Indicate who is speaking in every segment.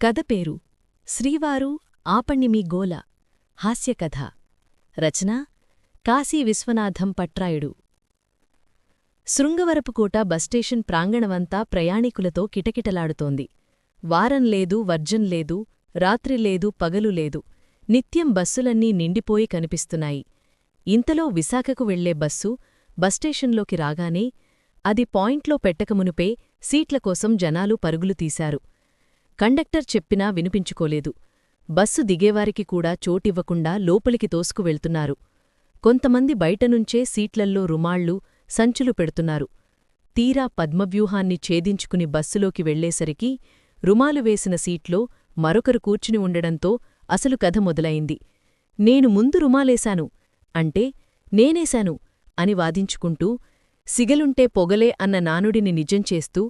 Speaker 1: కథ పేరు శ్రీవారు ఆపణ్ణిమి గోల. హాస్యకథ రచన కాశీ విశ్వనాథం పట్రాయుడు. శృంగవరపుకోట బస్టేషన్ ప్రాంగణమంతా ప్రయాణికులతో కిటకిటలాడుతోంది. వారం లేదు వర్జం లేదు రాత్రి లేదు పగలు లేదు. నిత్యం బస్సులన్నీ నిండిపోయి కనిపిస్తున్నాయి. ఇంతలో విశాఖకు వెళ్ళే బస్సు బస్టేషన్లోకి రాగానే అది పాయింట్లో పెట్టకమునుపే సీట్ల కోసం జనాలు పరుగులు తీశారు. కండక్టర్ చెప్పినా వినిపించుకోలేదు. బస్సు దిగేవారికి కూడా చోటివ్వకుండా లోపలికి తోసుకు వెళ్తున్నారు కొంతమంది బయటనుంచే సీట్లల్లో రుమాళ్ళు సంచులు పెడుతున్నారు. తీరా పద్మవ్యూహాన్ని ఛేదించుకుని బస్సులోకి వెళ్ళేసరికి రుమాలు వేసిన సీట్లో మరొకరు కూర్చుని ఉండడంతో అసలు కథ మొదలైంది. నేను ముందు రుమాలేశాను. అంటే నేనేశాను అని వాదించుకుంటూ సిగలుంటే పొగలే అన్న నానుడిని నిజం చేస్తూ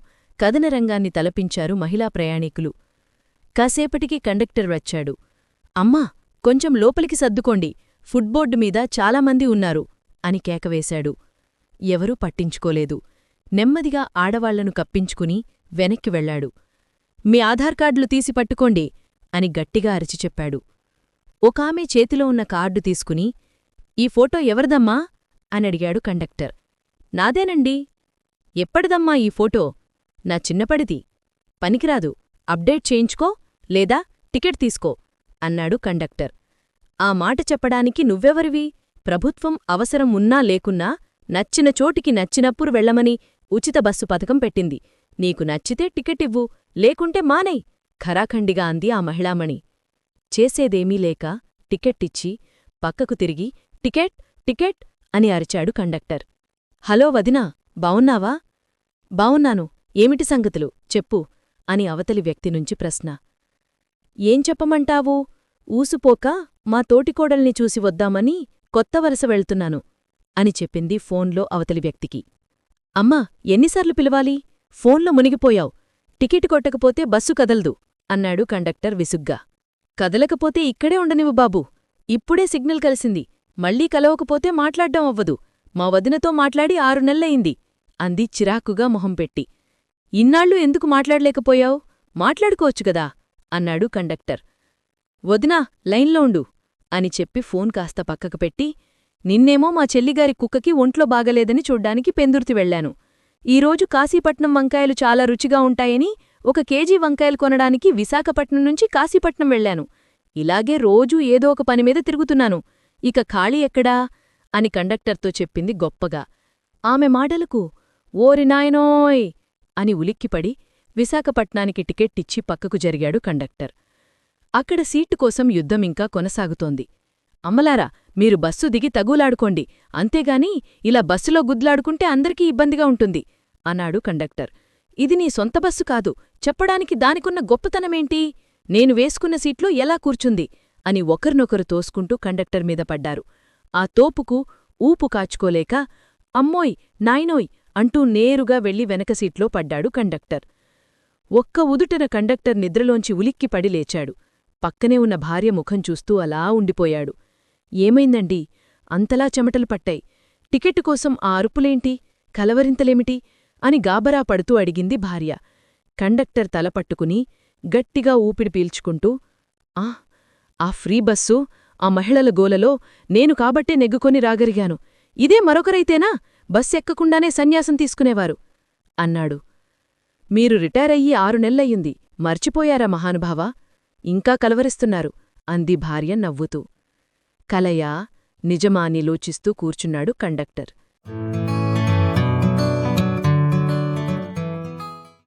Speaker 1: కథనరంగాన్ని తలపించారు మహిళా ప్రయాణికులు. కాసేపటికి కండక్టర్ వచ్చాడు. అమ్మా కొంచెం లోపలికి సర్దుకోండి. ఫుట్బోర్డు మీద చాలామంది ఉన్నారు అని కేకవేశాడు ఎవరూ పట్టించుకోలేదు. నెమ్మదిగా ఆడవాళ్ళను కప్పించుకుని వెనక్కి వెళ్ళాడు మీ ఆధార్ కార్డులు తీసి పట్టుకోండి అని గట్టిగా అరిచి చెప్పాడు. ఒకామె చేతిలో ఉన్న కార్డు తీసుకుని ఈ ఫోటో ఎవరిదమ్మా? అని అడిగాడు కండక్టర్. నాదేనండి. ఎప్పటిదమ్మా ఈ ఫోటో? నా చిన్నపడిది. పనికిరాదు. అప్డేట్ చేయించుకో లేదా టికెట్ తీసుకో అన్నాడు కండక్టర్. ఆ మాట చెప్పడానికి నువ్వెవరివి? ప్రభుత్వం అవసరం ఉన్నా లేకున్నా నచ్చిన చోటికి నచ్చినప్పుడు వెళ్ళమని ఉచిత బస్సు పథకం పెట్టింది. నీకు నచ్చితే టికెట్ ఇవ్వు లేకుంటే మానై ఖరాఖండిగా అంది ఆ మహిళామణి. చేసేదేమీ లేక టికెట్టిచ్చి పక్కకు తిరిగి టికెట్ టికెట్ అని అరిచాడు కండక్టర్. హలో వదినా బావున్నావా? బావున్నాను. ఏమిటి సంగతులు? చెప్పు అని అవతలి వ్యక్తి నుంచి ప్రశ్న. ఏం చెప్పమంటావు? ఊసుపోక మా తోటికోడల్ని చూసి వద్దామని కొత్త వరస వెళ్తున్నాను అని చెప్పింది ఫోన్లో అవతలి వ్యక్తికి. అమ్మా ఎన్నిసార్లు పిలవాలి? ఫోన్లో మునిగిపోయావు. టికెట్ కొట్టకపోతే బస్సు కదలదు అన్నాడు కండక్టర్ విసుగ్గా. కదలకపోతే ఇక్కడే ఉండనివ్వు బాబూ. ఇప్పుడే సిగ్నల్ కలిసింది. మళ్ళీ కలవకపోతే మాట్లాడ్డం అవ్వదు. మా వదినతో మాట్లాడి ఆరు నెల్లయింది. అంది చిరాకుగా మొహంపెట్టి ఇన్నాళ్ళు ఎందుకు మాట్లాడలేకపోయావు? మాట్లాడుకోవచ్చుగదా అన్నాడు కండక్టర్. వదినా లైన్లో ఉండు అని చెప్పి ఫోన్ కాస్త పక్కకు పెట్టి నిన్నేమో మా చెల్లిగారి కుక్కకి ఒంట్లో బాగలేదని చూడ్డానికి పెందుర్తి వెళ్ళాను ఈరోజు కాశీపట్నం వంకాయలు చాలా రుచిగా ఉంటాయని ఒక కేజీ వంకాయలు కొనడానికి విశాఖపట్నం నుంచి కాశీపట్నం వెళ్ళాను ఇలాగే రోజూ ఏదో ఒక పనిమీద తిరుగుతున్నాను. ఇక ఖాళీ ఎక్కడా? అని కండక్టర్తో చెప్పింది గొప్పగా. ఆమె మాటలకు ఓరి నాయనోయ్! అని ఉలిక్కిపడి విశాఖపట్నానికి టికెట్టిచ్చి పక్కకు జరిగాడు కండక్టర్. అక్కడ సీటు కోసం యుద్ధమింకా కొనసాగుతోంది. అమ్మలారా మీరు బస్సు దిగి తగులాడుకోండి. అంతేగాని ఇలా బస్సులో గుద్లాడుకుంటే అందరికీ ఇబ్బందిగా ఉంటుంది అన్నాడు కండక్టర్. ఇది నీ సొంత బస్సు కాదు. చెప్పడానికి దానికున్న గొప్పతనమేంటి? నేను వేసుకున్న సీట్లో ఎలా కూర్చుంది? అని ఒకరినొకరు తోసుకుంటూ కండక్టర్ మీద పడ్డారు. ఆ తోపుకు ఊపు కాచుకోలేక అమ్మోయ్ నాయనోయ్ అంటూ నేరుగా వెళ్ళి వెనక సీట్లో పడ్డాడు కండక్టర్. ఒక్క ఉదుటన కండక్టర్ నిద్రలోంచి ఉలిక్కిపడి లేచాడు. పక్కనే ఉన్న భార్య ముఖం చూస్తూ అలా ఉండిపోయాడు. ఏమైందండి? అంతలా చెమటలు పట్టాయి. టికెట్టు కోసం ఆ అరుపులేంటి? కలవరింతలేమిటి? అని గాబరా పడుతూ అడిగింది భార్య. కండక్టర్ తలపట్టుకుని గట్టిగా ఊపిడి పీల్చుకుంటూ ఆ ఆ ఫ్రీ బస్సు ఆ మహిళల గోలలో నేను కాబట్టే నెగ్గుకొని రాగరిగాను ఇదే మరొకరైతేనా? బస్ ఎక్కకుండానే సన్యాసం తీసుకునేవారు. అన్నాడు. మీరు రిటైర్ అయ్యి ఆరు నెల్లయ్యింది. మర్చిపోయారా మహానుభావా? ఇంకా కలవరిస్తున్నారు. అంది భార్య నవ్వుతూ. కలయా నిజమాని లోచిస్తూ కూర్చున్నాడు కండక్టర్.